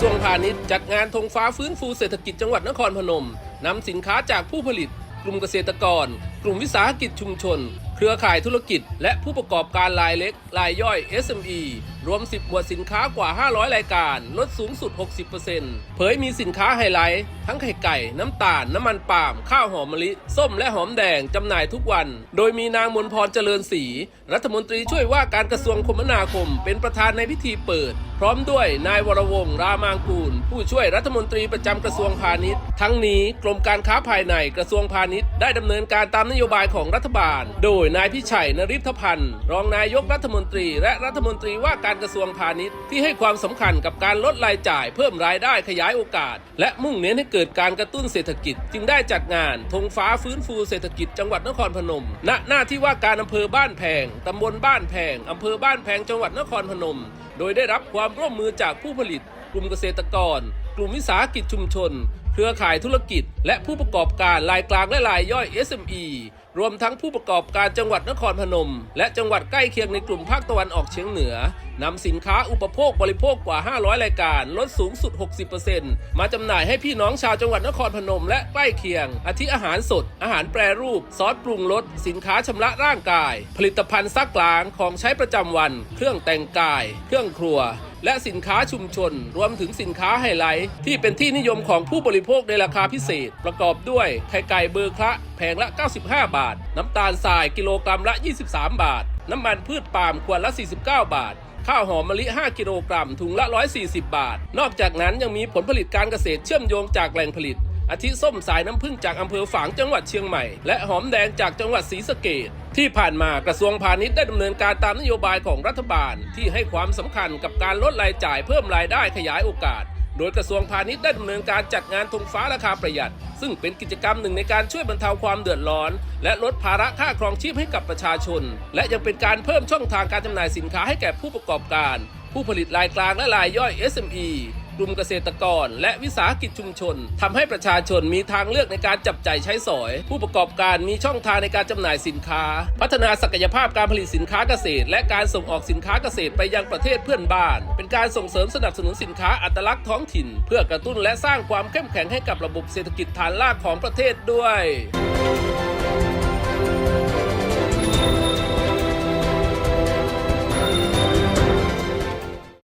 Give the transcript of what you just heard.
สวงพาณิชย์จัดงานธงฟ้าฟื้นฟูเศรษฐกิจจังหวัดนครพนมนำสินค้าจากผู้ผลิต กลุ่มเกษตรกร กลุ่มวิสาหกิจชุมชน เครือข่ายธุรกิจ และผู้ประกอบการรายเล็กรายย่อย SME รวม 10 หมวดสินค้ากว่า 500 รายการ ลดสูงสุด 60%เผยมีสินค้าไฮไลท์ ทั้งไข่ไก่ น้ำตาล น้ำมันปาล์ม ข้าวหอมมะลิ ส้มและหอมแดง จำหน่ายทุกวัน โดยมีนางมนพรเจริญศรี รัฐมนตรีช่วยว่าการกระทรวงคมนาคม เป็นประธานในพิธีเปิด พร้อมด้วยนายวรวงศ์รามางกูล ผู้ช่วยรัฐมนตรีประจำกระทรวงพาณิชย์ ทั้งนี้กรมการค้าภายในกระทรวงพาณิชย์ ได้ดำเนินการตามนโยบายของรัฐบาล โดยนายพิชัยนริพพันธ์รองนายกรัฐมนตรี และรัฐมนตรีว่าการกระทรวงพาณิชย์ที่ให้ความสำคัญกับการลดรายจ่าย เพิ่มรายได้ขยายโอกาส และมุ่งเน้นให้เกิดการกระตุ้นเศรษฐกิจ จึงได้จัดงานธงฟ้าฟื้นฟูเศรษฐกิจจังหวัดนครพนม ณ หน้าที่ว่าการอำเภอบ้านแพงตำบลบ้านแพงอำเภอบ้านแพงจังหวัดนครพนม โดยได้รับความร่วมมือจากผู้ผลิต กลุ่มเกษตรกร กลุ่มวิสาหกิจชุมชน เครือข่ายธุรกิจ และผู้ประกอบการรายกลางและรายย่อย SME รวมทั้งผู้ประกอบการจังหวัดนครพนม และจังหวัดใกล้เคียงในกลุ่มภาคตะวันออกเฉียงเหนือ นำสินค้าอุปโภคบริโภคกว่า 500 รายการ ลดสูงสุด 60%มาจำหน่ายให้พี่น้องชาวจังหวัดนครพนมและใกล้เคียง อาทิอาหารสด อาหารแปรรูป ซอสปรุงรส สินค้าชำระร่างกาย ผลิตภัณฑ์ซักล้าง ของใช้ประจำวัน เครื่องแต่งกาย เครื่องครัวและสินค้าชุมชน รวมถึงสินค้าไฮไลท์ ที่เป็นที่นิยมของผู้บริโภคในราคาพิเศษ ประกอบด้วย ไข่ไก่เบอร์คละแผงละ 95 บาท น้ำตาลทรายกิโลกรัมละ 23 บาท น้ำมันพืชปาล์มขวดละ 49 บาท ข้าวหอมมะลิ 5 กิโลกรัม ถุงละ 140 บาท นอกจากนั้นยังมีผลผลิตการเกษตรเชื่อมโยงจากแหล่งผลิต อาทิส้มสายน้ำผึ้งจากอำเภอฝางจังหวัดเชียงใหม่ และหอมแดงจากจังหวัดศรีสะเกดที่ผ่านมากระทรวงพาณิชย์ได้ดำเนินการตามนโยบายของรัฐบาล ที่ให้ความสำคัญกับการลดรายจ่ายเพิ่มรายได้ขยายโอกาส โดยกระทรวงพาณิชย์ได้ดำเนินการจัดงานธงฟ้าราคาประหยัด ซึ่งเป็นกิจกรรมหนึ่งในการช่วยบรรเทาความเดือดร้อน และลดภาระค่าครองชีพให้กับประชาชน และยังเป็นการเพิ่มช่องทางการจำหน่ายสินค้าให้แก่ผู้ประกอบการ ผู้ผลิตรายกลางและรายย่อย SME กลุ่มเกษตรกร และวิสาหกิจชุมชนทำให้ประชาชนมีทางเลือกในการจับใจ่ายใช้สอย ผู้ประกอบการมีช่องทางในการจำหน่ายสินค้า พัฒนาศักยภาพการผลิตสินค้าเกษตร และการส่งออกสินค้าเกษตรไปยังประเทศเพื่อนบ้าน เป็นการส่งเสริมสนับสนุนสินค้าอัตลักษณ์ท้องถิ่น เพื่อกระตุ้นและสร้างความเข้มแข็งให้กับระบบเศรษฐกิจฐานรากของประเทศด้วย